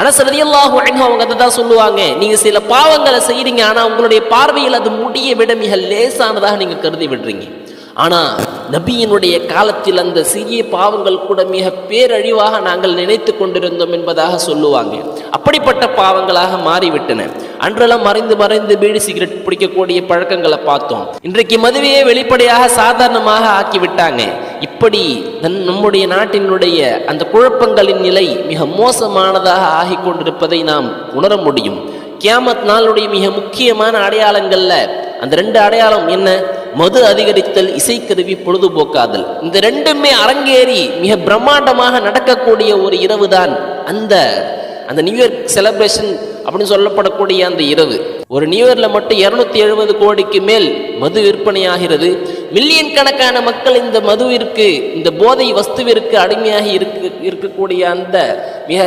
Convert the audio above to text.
அனசரதியல்லாஹு அன்ஹு அவங்க அதை தான் சொல்லுவாங்க. நீங்க சில பாவங்களை செய்கிறீங்க ஆனா உங்களுடைய பார்வையில் அது முடிய விட மிக லேசானதாக நீங்க கருதி விடுறீங்க. ஆனா நபியினுடைய காலத்தில் அந்த சிறிய பாவங்கள் கூட மிக பேரழிவாக நாங்கள் நினைத்து கொண்டிருந்தோம் என்பதாக சொல்லுவாங்க. அப்படிப்பட்ட பாவங்களாக மாறிவிட்டன. அன்றெல்லாம் மறைந்து மறைந்து பீடி சிகரெட் பிடிக்கக்கூடிய பழக்கங்களை பார்த்தோம். இன்றைக்கு மதுவையே வெளிப்படையாக சாதாரணமாக ஆக்கி விட்டாங்க இப்படி நன் நம்முடைய நாட்டினுடைய அந்த குழப்பங்களின் நிலை மிக மோசமானதாக ஆகிக்கொண்டிருப்பதை நாம் உணர முடியும். கியாமத் நாளுடைய மிக முக்கியமான அடையாளங்கள்ல அந்த ரெண்டு அடையாளம் என்ன? மது அதிகரித்தல் இசைக்கருவி பொழுதுபோக்காதல். இந்த ரெண்டுமே அரங்கேறி மிக பிரம்மாண்டமாக நடக்கக்கூடிய ஒரு இரவு தான் அந்த அந்த நியூ இயர் செலப்ரேஷன் அப்படின்னு சொல்லப்படக்கூடிய அந்த இரவு. ஒரு நியூ இயர்ல மட்டும் இருநூத்தி எழுபது கோடிக்கு மேல் மது விற்பனையாகிறது. மில்லியன் கணக்கான மக்கள் இந்த மதுவிற்கு இந்த போதை வஸ்துவிற்கு அடிமையாகி இருக்க இருக்கக்கூடிய அந்த மிக